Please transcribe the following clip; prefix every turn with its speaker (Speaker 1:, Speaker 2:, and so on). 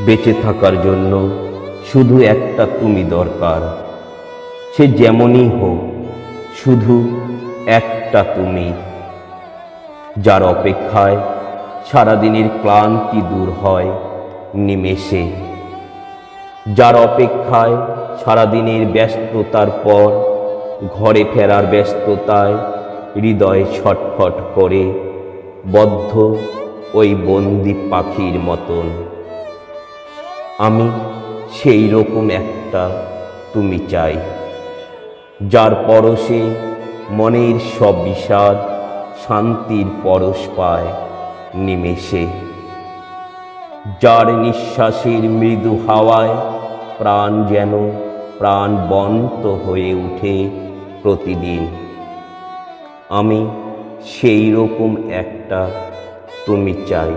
Speaker 1: বেঁচে থাকার জন্য শুধু একটা তুমি দরকার। সে যেমনই হোক, শুধু একটা তুমি। যার অপেক্ষায় সারাদিনের ক্লান্তি দূর হয় নিমেষে। যার অপেক্ষায় সারাদিনের ব্যস্ততার পর ঘরে ফেরার ব্যস্ততায় হৃদয় ছটফট করে বদ্ধ ওই বন্দি পাখির মতন। আমি সেই রকম একটা তুমি চাই, যার পরশে মনের সব বিষাদ শান্তির পরশ পায় নিমেষে। যার নিঃশ্বাসের মৃদু হাওয়ায় প্রাণ যেন প্রাণবন্ত হয়ে ওঠে প্রতিদিন। আমি সেই রকম একটা তুমি চাই।